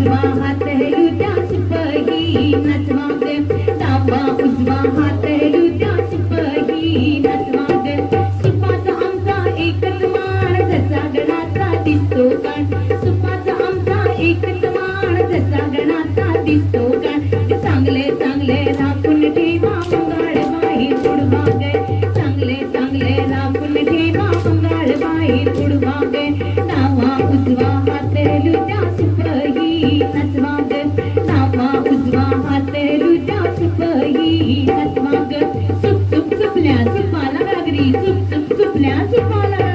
उजवा हात हेलू सुपही नचवा दे डावा उजवा हात हेलू सुपही नचवा दे सुपाचा आमचा एकच माण जसा गणाचा दिसतो कान सुपाचा आमचा एकच माण जसा गणाचा दिसतो कान चांगले चांगले राखून ठेवा मंगाळ बाई पुढवा गे चांगले चांगले राखून ठेवा मंगाळ बाई पुढवा गे डावा उजवा हात हातमाग डावा उजवा हात रुजा सुपई हातमाग सुप सुप सुपल्या सुपाला घागरी सुप सुप सुपल्या सुपाला